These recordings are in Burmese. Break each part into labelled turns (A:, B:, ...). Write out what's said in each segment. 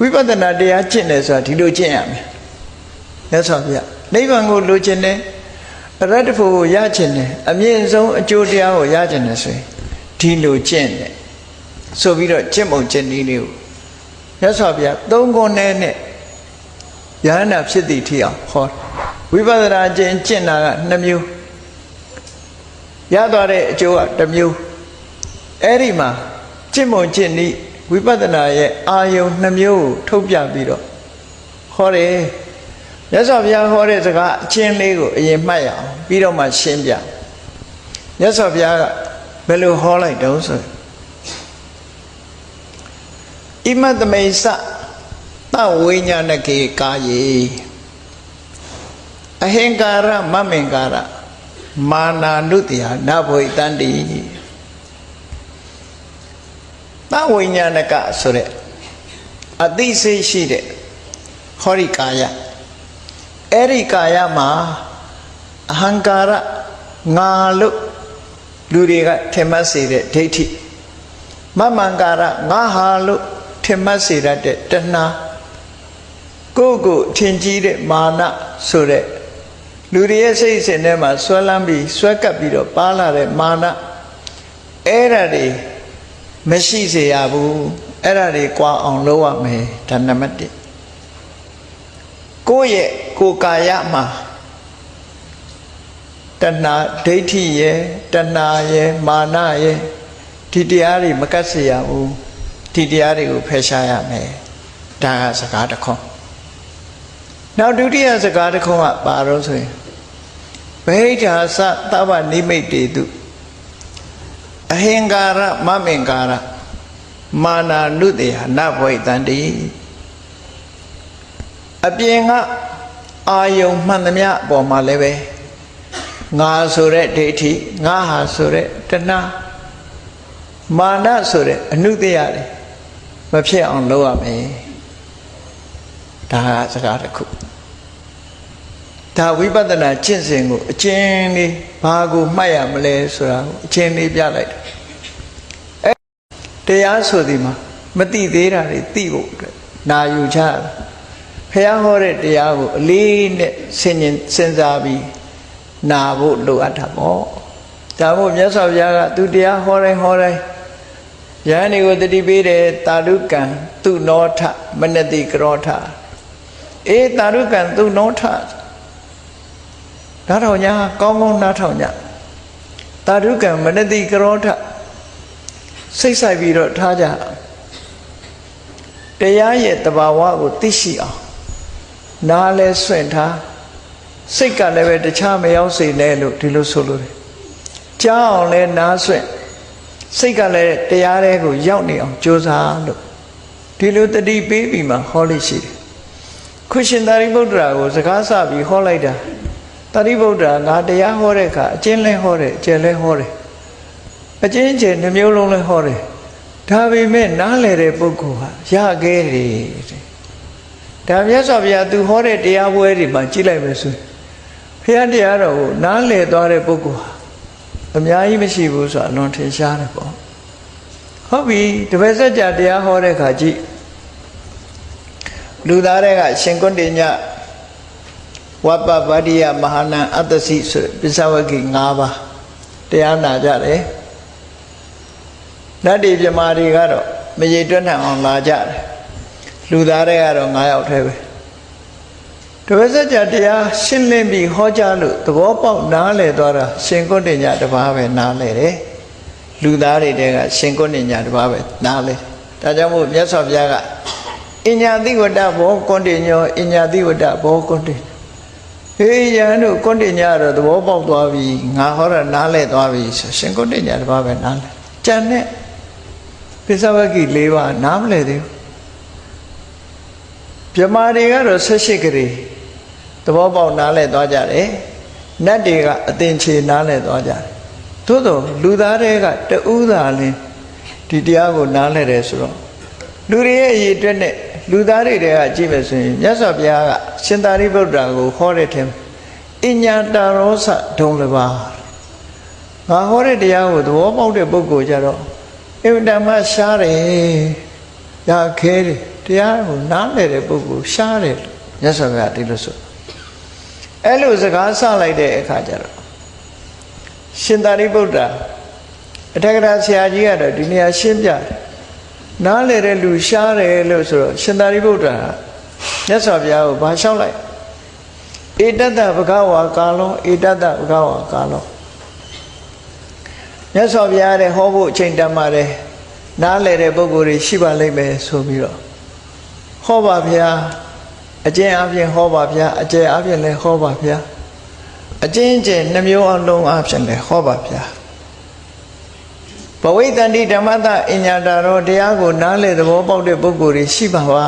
A: ဝိပဿနာတရားကျင့်တယ်ဆိုတာဒီလိုကျင့်ရမယ်မြတ်စွာဘုရားနိဗ္ဗာန်ကိုလိုချင်တယ်အရတ္တဖို့ကိုရချင်တယ်အမြင့်ဆုံးအကျိုးတရားကိုရချင်တယ်ဆိုရင်ဒီလိုကျင့်တယ်ဆိုပြီးတော့ကျင့်ပုံကျင့်နည်းလေးကိုမြတ်စွာဘုရားသုံးခုနဲ့နဲ့ယဟန္တာဖြစ်သည့်ထိအောင်ဟောဝိပဿနာကျင့်ကျင့်တာက2မျိုးရသွားတဲ့အကျိုးက1မျိုးအဲ့ဒီမှာကျင့်ပုံကျင့်နည်း ဝိပဿနာရဲ့အာယုံ2မျိုးကိုထုတ်ပြပြီးတော့ဟောတယ်မြတ်စွာဘုရားဟောတဲ့စကားအချင်းလေးကိုအရင်မှတ်ရအောင်ပြီးတော့မှရှင်းပြမြတ်စွာဘုရားကဘယ်လိုဟောလိုက်တုံးဆိုဣမတမိစသဝိညာဏကေကာယေအဟင်္ကာရမမင်္ကာရမာနာနုတ္တိယနဘဝိတန္တိ သဝိညာဏကဆိုတဲ့အသိစိတ်ရှိတဲ့ဟောရိကာယအဲ့ဒီကာယမှာအဟံကာရငါလို့လူတွေကထင်မှတ်စေတဲ့ဒိဋ္ဌိမမံကာရငါဟာလို့ထင်မှတ်စေတတ်တဲ့တဏှာကိုယ့်ကိုထင်ကြီးတဲ့မာနဆိုတဲ့လူတွေရဲ့စိတ်စဉ်ထဲမှာဆွဲလန်းပြီးဆွဲကပ်ပြီးတော့ပါလာတဲ့မာနအဲ့ဒါတွေ မရှိစေရဘူးအဲ့ဒါတွေကြွားအောင်လုပ်ရမယ်ဒါနံပါတ်1ကိုယ့်ရဲ့ကိုယ်ကာယမှာတဏှာဒိဋ္ဌိရဲ့တဏှာရဲ့မာနရဲ့ဒီတရားတွေမကတ်စေရဘူးဒီတရားတွေကိုဖယ်ရှားရမယ်ဒါကစကားတစ်ခွန်းနောက်ဒုတိယစကားတစ်ခွန်းကပါတော့ဆိုရင်ဗိဓာသသဗ္ဗနိမိတ်တေတု အဟင်္ကာရမမင်္ကာရမာနာနုတေဟနဘဝိတန္တိအပြင်ကအာယုံမှန်သမျှအပေါ်မှာလည်းပဲငါဆိုတဲ့ဒိဋ္ဌိငါဟာဆိုတဲ့တဏှာမာနဆိုတဲ့အနုတ္တရတွေမဖြစ်အောင်လုပ်ရမယ်ဒါကစကားတစ်ခုဒါဝိပဿနာကျင့်စဉ်ကိုအကျဉ်းလေးဘာကိုမှတ်ရမလဲဆိုတာကိုအကျဉ်းလေးပြလိုက်တယ်အဲ တရားဆိုဒီမှာမတိသေးတာတွေသိဖို့အတွက်နာယူချရဖះဟောတဲ့တရားကိုအလေးနဲ့ဆင်ញင်စဉ်းစားပြီးနာဖို့လိုအပ်တာပေါ့ဒါမို့မြတ်စွာဘုရားကသူတရားဟောတိုင်းဟောတိုင်းယဟန်တွေကိုတတိပေးတယ်တာလုကံသူနောထမနတိကရောထအေးတာလုကံသူနောထနားထောင်ညာကောင်းကောင်းနားထောင်ညာတာလုကံမနတိကရောထ စိတ်ဆိုင်ပြီးတော့ထားကြတရားရဲ့တဘာဝကိုသိရှိအောင်နားလဲဆွင့်ထားစိတ်ကလည်းပဲတခြားမရောက်စေနဲ့လို့ဒီလိုဆိုလို့တယ်ကြားအောင်လဲနားဆွင့်စိတ်ကလည်းတရားတွေကိုရောက်နေအောင်ကြိုးစားလို့ဒီလိုတတိပေးပြီးမှဟောလို့ရှိတယ်ခုရှင်သာရိပုတ္တရာကိုစကားဆပြီးဟောလိုက်တာသာရိပုတ္တရာငါတရားဟောတဲ့အခါအကျဉ်းလဲဟောတယ်အကျယ်လဲဟောတယ် အကျဉ်းကျယ်နှမျိုးလုံးလဲဟောတယ်ဒါပေမဲ့နားလေတဲ့ပုဂ္ဂိုလ်ဟာရခဲ့တယ်တဲ့ဒါမြတ်စွာဘုရားသူဟောတဲ့တရားပွဲတွေမှာကြည့်လိုက်မယ်ဆိုရင်ဘုရားတရားတော်ကိုနားလေသွားတဲ့ပုဂ္ဂိုလ်ဟာအများကြီးမရှိဘူးဆိုတာအလွန်ထင်ရှားတယ်ပေါ့ဟုတ်ပြီတပည့်ဆက်ကြတရားဟောတဲ့ခါကြည့်လူသားတွေကရှင်ကွန်းတင်ညဝပ္ပဗတ္တိယမဟာနံအတ္တစီဆိုပစ္စဝကိ၅ပါးတရားနာကြတယ် နတ်တွေပြမာတွေကတော့မရေတွက်နိုင်အောင်လာကြတယ်လူသားတွေကတော့9ယောက်ထဲပဲတပည့်ဆက်ကြတရားရှင်းလင်းပြီးဟောကြားလို့သဘောပေါက်နားလည်သွားတာရှင်ကုဋ္ဌညတပါးပဲနားလည်တယ်လူသားတွေတဲကရှင်ကုဋ္ဌညတပါးပဲနားလည်ဒါကြောင့်မို့မြတ်စွာဘုရားကအညာတိဝတ္တဘောကုဋ္ဌညောအညာတိဝတ္တဘောကုဋ္ဌဟေးယံတို့ကုဋ္ဌညတော့သဘောပေါက်သွားပြီငါဟောတာနားလည်သွားပြီဆိုရှင်ကုဋ္ဌညတပါးပဲနားလည်ကြံတဲ့ ပိဿဝကိ၄ပါးနားမလည်သေးဘူးမြမာတွေကတော့၁၈ကလေးသဘောပေါက်နားလဲသွားကြတယ်နတ်တွေကအသင်ချေနားလဲသွားကြတယ်သို့တော့လူသားတွေကတူးသာလင်းဒီတရားကိုနားလဲတယ်ဆိုတော့လူတွေရဲ့အရေးအတွက်နဲ့လူသားတွေတွေကကြည့်မယ်ဆိုရင်မြတ်စွာဘုရားကရှင်သာရိပုတ္တရာကိုဟောတဲ့ထင်အညာတာရောစဒုံလပါငါဟောတဲ့တရားကိုသဘောပေါက်တဲ့ပုဂ္ဂိုလ်ကြတော့ အင်တမရှားတယ်ရခဲတယ်တရားကိုနားလည်တဲ့ပုဂ္ဂိုလ်ရှားတယ်လို့မြတ်စွာဘုရားဒီလိုဆိုအဲ့လိုစကားဆလိုက်တဲ့အခါကျတော့ရှင်သာရိပုတ္တရာအထက်ကရာဆရာကြီးကတော့ဒီနေရာရှင်းပြတယ်နားလည်တဲ့လူရှားတယ်လို့ဆိုတော့ရှင်သာရိပုတ္တရာမြတ်စွာဘုရားကိုဘာလျှောက်လိုက်ဧတတ္တဘဂဝါကာလောဧတတ္တဘဂဝါကာလော မြတ်စွာဘုရားတဲ့ဟောဖို့အချိန်တန်ပါတယ်နားလည်တဲ့ပုဂ္ဂိုလ်တွေရှိပါလိမ့်မယ်ဆိုပြီးတော့ဟောပါဗျာအကျဉ်းအပြင်ဟောပါဗျာအကျယ်အပြင်လည်းဟောပါဗျာအကျဉ်းကျယ်နှမျိုးအလုံးအပြင်လည်းဟောပါဗျာဘဝိတ္တန္တိဓမ္မတအညာတာရောတရားကိုနားလည်သဘောပေါက်တဲ့ပုဂ္ဂိုလ်တွေရှိပါပါ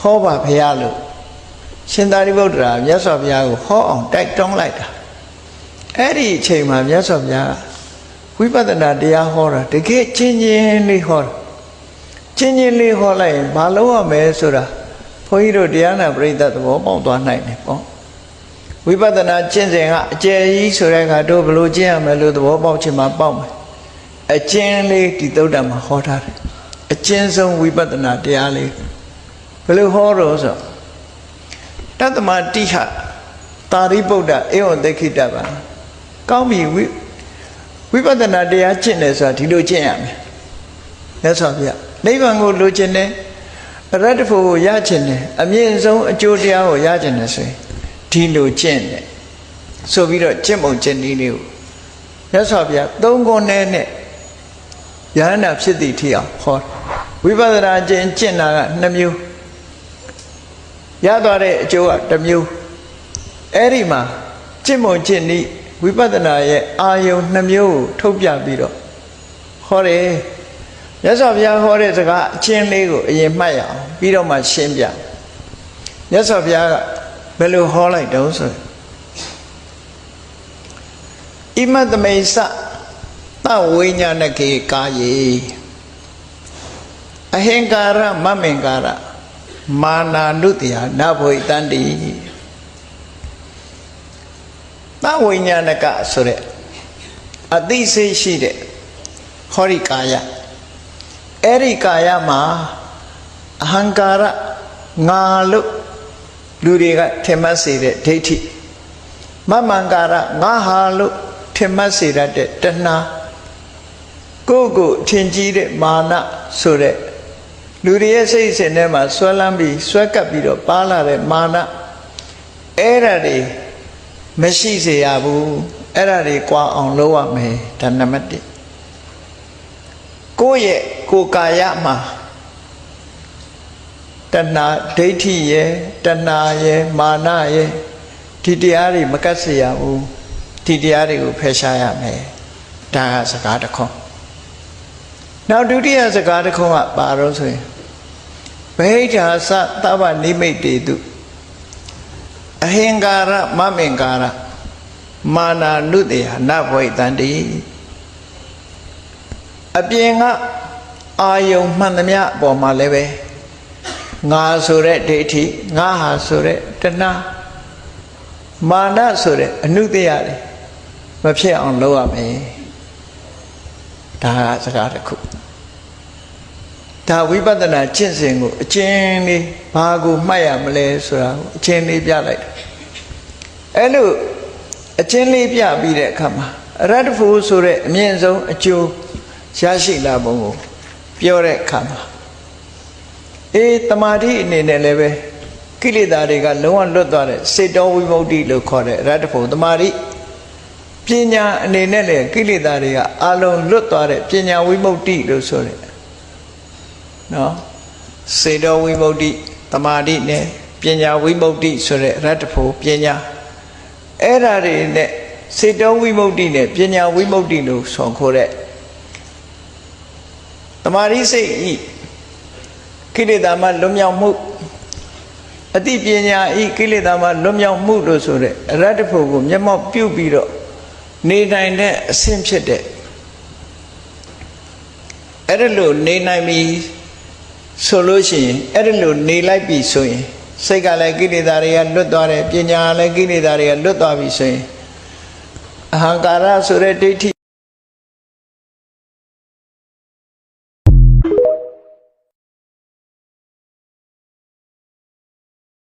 A: ဟောပါဗျာလို့ရှင်သာရိပုတ္တရာမြတ်စွာဘုရားကိုဟောအောင်တိုက်တွန်းလိုက်တာအဲ့ဒီအချိန်မှာမြတ်စွာဘုရား ဝိပဿနာတရားဟောတာတကယ်ချင်းချင်းလေးဟောတာချင်းချင်းလေးဟောလိုက်ရင်မလုပ်ရမယ်ဆိုတာဘုန်းကြီးတို့တရားနာပရိသတ်သဘောပေါက်သွားနိုင်တယ်ပေါ့ဝိပဿနာကျင့်စဉ်ကအကျယ်ကြီးဆိုတဲ့အခါတို့ဘယ်လိုကျင့်ရမယ်လို့သဘောပေါက်ချင်မှပေါက်မယ်အကျဉ်းလေးဒီသုဒ္ဓမှာဟောထားတယ်အကျဉ်းဆုံးဝိပဿနာတရားလေးဘယ်လိုဟောတော့ဆိုတတ္တမတိဟတာရိပုတ္တအေဝံဒခိတပါကောင်းပြီ ဝိဝိပဿနာတရားကျင့်တယ်ဆိုတာဒီလိုကျင့်ရမယ်မြတ်စွာဘုရားနိဗ္ဗာန်ကိုလိုချင်တယ်အရတ္တဖို့ကိုရချင်တယ်အမြင့်ဆုံးအကျိုးတရားကိုရချင်တယ်ဆိုရင်ဒီလိုကျင့်တယ်ဆိုပြီးတော့ကျင့်ပုံကျင့်နည်းလေးကိုမြတ်စွာဘုရားသုံးခုနဲ့နဲ့ယဟန္တာဖြစ်သည့်ထိအောင်ဟောဝိပဿနာကျင့်ကျင့်တာက2မျိုးရသွားတဲ့အကျိုးက1မျိုးအဲ့ဒီမှာကျင့်ပုံကျင့်နည်း ဝိပဿနာရဲ့အာယုံ2မျိုးကိုထုတ်ပြပြီးတော့ဟောတယ်မြတ်စွာဘုရားဟောတဲ့စကားအချင်းလေးကိုအရင်မှတ်ရအောင်ပြီးတော့မှရှင်းပြမြတ်စွာဘုရားကဘယ်လိုဟောလိုက်တုံးဆိုဣမတမိစသဝိညာဏကေကာယေအဟင်္ကာရမမင်္ကာရမာနာနုတ္တယနဘဝိတန္တိ သဝိညာဏကဆိုတဲ့အသိစိတ်ရှိတဲ့ဟောရိကာယအဲ့ဒီကာယမှာအဟံကာရငါလို့လူတွေကထင်မှတ်စေတဲ့ဒိဋ္ဌိမမန္ကာရငါဟာလို့ထင်မှတ်စေတတ်တဲ့တဏှာကိုယ့်ကိုထင်ကြီးတဲ့မာနဆိုတဲ့လူတွေရဲ့စိတ်စဉ်ထဲမှာဆွဲလန်းပြီးဆွဲကပ်ပြီးတော့ပါလာတဲ့မာနအဲ့ဒါတွေ မရှိစေရဘူးအဲ့ဒါတွေကြွားအောင်လုပ်ရမယ်ဒါနံပါတ်1ကိုယ့်ရဲ့ကိုယ်ကာယမှာတဏှာဒိဋ္ဌိရဲ့တဏှာရဲ့မာနရဲ့ဒီတရားတွေမကတ်စေရဘူးဒီတရားတွေကိုဖယ်ရှားရမယ်ဒါကစကားတစ်ခုနောက်ဒုတိယစကားတစ်ခုကပါတော့ဆိုရင်ဗဟိဋ္ဌာသသဗ္ဗနိမိတ်တေတု အဟင်္ကာရမမင်္ကာရမာနာနုတေဟနဘဝိတန္တိအပြင်ကအာယုံမှန်သမျှအပေါ်မှာလည်းပဲငါဆိုတဲ့ဒိဋ္ဌိငါဟာဆိုတဲ့တဏှာမာနဆိုတဲ့အနုတ္တရတွေမဖြစ်အောင်လုပ်ရမယ်ဒါကစကားတစ်ခု ဒါဝိပဿနာကျင့်စဉ်ကိုအကျဉ်းလေးဘာကိုမှတ်ရမလဲဆိုတာကိုအကျဉ်းလေးပြလိုက်တယ်အဲ့လိုအကျဉ်းလေးပြပြီးတဲ့အခါမှာအရတ္တဖို့ဆိုတဲ့အမြင့်ဆုံးအကျိုးရရှိလာပုံကိုပြောတဲ့အခါမှာအေးတမာတိအနေနဲ့လည်းပဲကိလေသာတွေကလုံးဝလွတ်သွားတဲ့စေတောဝိမု ക്തി လို့ခေါ်တဲ့အရတ္တဖို့တမာတိပညာအနေနဲ့လည်းကိလေသာတွေကအလုံးလွတ်သွားတဲ့ပညာဝိမု ക്തി လို့ဆိုတဲ့ နော်စေတောဝိမု ക്തി တမာတိနဲ့ပညာဝိမု ക്തി ဆိုတဲ့ရတ္တဖို့ပညာအဲ့ဓာတွေနဲ့စေတောဝိမု ക്തി နဲ့ပညာဝိမု ക്തി လို့ဆိုခေါ်တဲ့တမာရိစိတ်ဤကိလေသာမှလွတ်မြောက်မှုအတိပညာဤကိလေသာမှလွတ်မြောက်မှုလို့ဆိုတဲ့အရတ္တဖို့ကိုမျက်မှောက်ပြုပြီးတော့နေနိုင်တဲ့အဆင့်ဖြစ်တဲ့အဲ့ဒါလို့နေနိုင်ပြီ ဆိုလို့ရှိရင်အဲ့ဒါလို့နေလိုက်ပြီဆိုရင်စိတ်ကလည်းကိလေသာတွေကလွတ်သွားတယ်ပညာလည်းကိလေသာတွေကလွတ်သွားပြီဆိုရင်အဟံကာရဆိုတဲ့ဒိဋ္ဌိ